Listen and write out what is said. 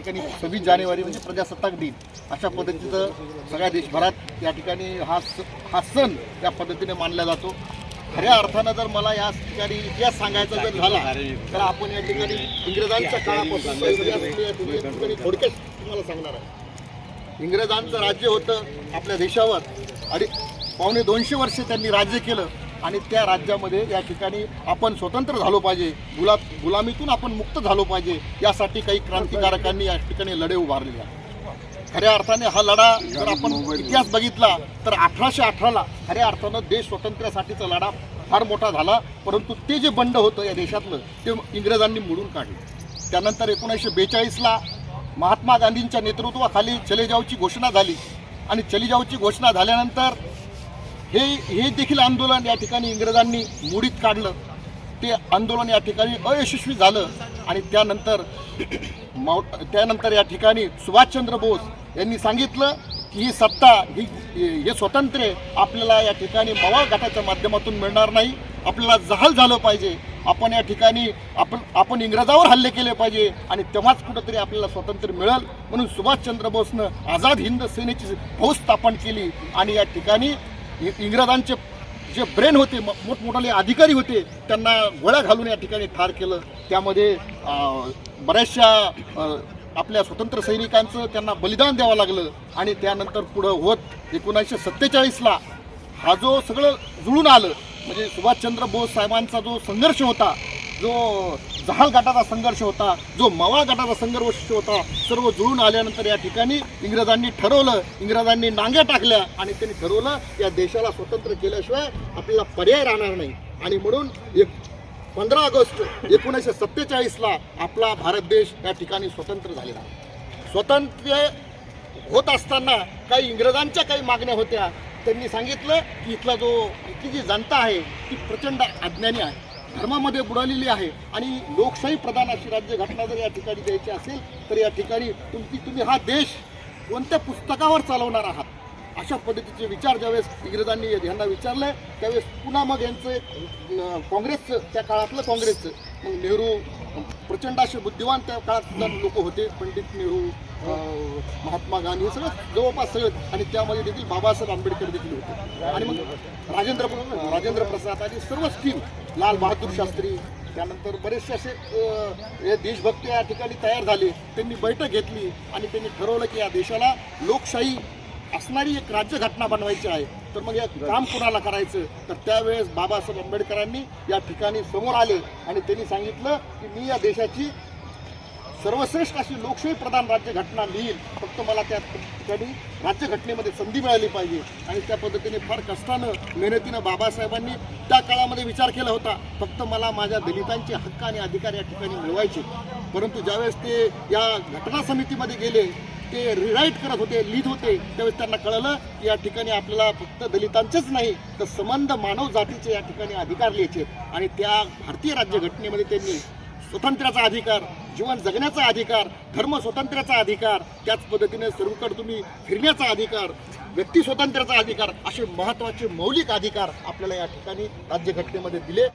ठिकाणी सव्वीस जानेवारी म्हणजे प्रजासत्ताक दिन अशा पद्धतीचं सगळ्या देशभरात या ठिकाणी हा स हा सण या पद्धतीने मानला जातो. खऱ्या अर्थानं जर मला या ठिकाणी इतिहास सांगायचा जर झाला तर आपण या ठिकाणी इंग्रजांच्या काळापासून थोडक्यात तुम्हाला सांगणार आहे. इंग्रजांचं राज्य होतं आपल्या देशावर. आणि पावणे दोनशे वर्ष त्यांनी राज्य केलं. आणि त्या राज्यामध्ये या ठिकाणी आपण स्वतंत्र झालो पाहिजे. गुला गुलामीतून आपण मुक्त झालो पाहिजे. यासाठी काही क्रांतिकारकांनी या ठिकाणी लढे उभारलेले आहेत. खऱ्या अर्थाने हा लढा जर आपण इतिहास बघितला तर अठराशे अठराला खऱ्या अर्थानं देश स्वातंत्र्यासाठीचा लढा फार मोठा झाला. परंतु ते जे बंड होतं या देशातलं ते इंग्रजांनी मोडून काढलं. त्यानंतर एकोणीसशे बेचाळीसला महात्मा गांधींच्या नेतृत्वाखाली चले जाऊची घोषणा झाली. आणि चली जाऊची घोषणा झाल्यानंतर हे हे देखील आंदोलन या ठिकाणी इंग्रजांनी मोडीत काढलं. ते आंदोलन या ठिकाणी अयशस्वी झालं आणि त्यानंतर माउ त्यानंतर या ठिकाणी सुभाषचंद्र बोस यांनी सांगितलं की ही सत्ता ही हे स्वातंत्र्य आपल्याला या ठिकाणी मवाळ गटाच्या माध्यमातून मिळणार नाही. आपल्याला जहाल झालं पाहिजे. आपण या ठिकाणी आपण आपण इंग्रजावर हल्ले केले पाहिजे आणि तेव्हाच कुठंतरी आपल्याला स्वातंत्र्य मिळेल म्हणून सुभाषचंद्र बोसनं आझाद हिंद सेनेची फौज स्थापन केली आणि या ठिकाणी इंग्रजांचे जे ब्रेन होते मोठमोठाले अधिकारी होते त्यांना गोळ्या घालून या ठिकाणी ठार केलं. त्यामध्ये बऱ्याचशा आपल्या स्वतंत्र सैनिकांचं त्यांना बलिदान द्यावं लागलं. आणि त्यानंतर पुढं होत एकोणीसशे सत्तेचाळीसला हा जो सगळं जुळून आलं म्हणजे सुभाषचंद्र बोस साहेबांचा जो संघर्ष होता जो जहाल गटाचा संघर्ष होता जो मवा गटाचा संघर्ष होता सर्व जुळून आल्यानंतर या ठिकाणी इंग्रजांनी ठरवलं इंग्रजांनी नांग्या टाकल्या आणि त्यांनी ठरवलं या देशाला स्वतंत्र केल्याशिवाय आपल्याला पर्याय राहणार नाही. आणि म्हणून एक पंधरा ऑगस्ट एकोणीसशे सत्तेचाळीसला आपला भारत देश या ठिकाणी स्वतंत्र झालेला. स्वतंत्र होत असताना काही इंग्रजांच्या काही मागण्या होत्या. त्यांनी सांगितलं की इथला जो इथली जी जनता आहे ती प्रचंड अज्ञानी आहे. धर्मामध्ये बुडालेली आहे आणि लोकशाही प्रधान अशी राज्यघटना जर या ठिकाणी द्यायची असेल तर या ठिकाणी तुमची तुम्ही हा देश कोणत्या पुस्तकावर चालवणार आहात? अशा पद्धतीचे विचार ज्यावेळेस इंग्रजांनी यांना विचारले त्यावेळेस पुन्हा मग यांचं काँग्रेसचं त्या काळातलं काँग्रेसचं मग नेहरू प्रचंड असे बुद्धिवान त्या काळात लोक होते पंडित नेहरू महात्मा गांधी हे सगळं जवळपास सगळं आणि त्यामध्ये देखील बाबासाहेब आंबेडकर देखील होते. आणि मग राजेंद्र राजेंद्र प्रसाद आणि सर्व स्कीम लाल बहादूर शास्त्री त्यानंतर बरेचसे असे हे देशभक्त या ठिकाणी तयार झाले. त्यांनी बैठक घेतली आणि त्यांनी ठरवलं की या देशाला लोकशाही असणारी एक राज्यघटना बनवायची आहे. तर मग हे काम कुणाला करायचं? तर त्यावेळेस बाबासाहेब आंबेडकरांनी या ठिकाणी समोर आले आणि त्यांनी सांगितलं की मी या देशाची सर्वश्रेष्ठ अशी लोकशाही प्रधान राज्यघटना लिहील फक्त मला त्या ठिकाणी राज्यघटनेमध्ये संधी मिळाली पाहिजे. आणि त्या पद्धतीने फार कष्टानं मेहनतीनं बाबासाहेबांनी त्या काळामध्ये विचार केला होता. फक्त मला माझ्या दलितांचे हक्क आणि अधिकार या ठिकाणी मिळवायचे. परंतु ज्यावेळेस ते या घटना समितीमध्ये गेले ते रिराईट करत होते लिहित होते त्यावेळेस त्यांना कळलं की या ठिकाणी आपल्याला फक्त दलितांचेच नाही तर संबंध मानव जातीचे या ठिकाणी अधिकार लिहायचे. आणि त्या भारतीय राज्यघटनेमध्ये त्यांनी स्वातंत्र्याचा अधिकार जीवन जगण्याचा अधिकार धर्म स्वातंत्र्याचा अधिकार त्याच पद्धतीने सर्वकडे तुम्ही फिरण्याचा अधिकार व्यक्ती स्वातंत्र्याचा अधिकार असे महत्त्वाचे मौलिक अधिकार आपल्याला या ठिकाणी राज्यघटनेमध्ये दिले.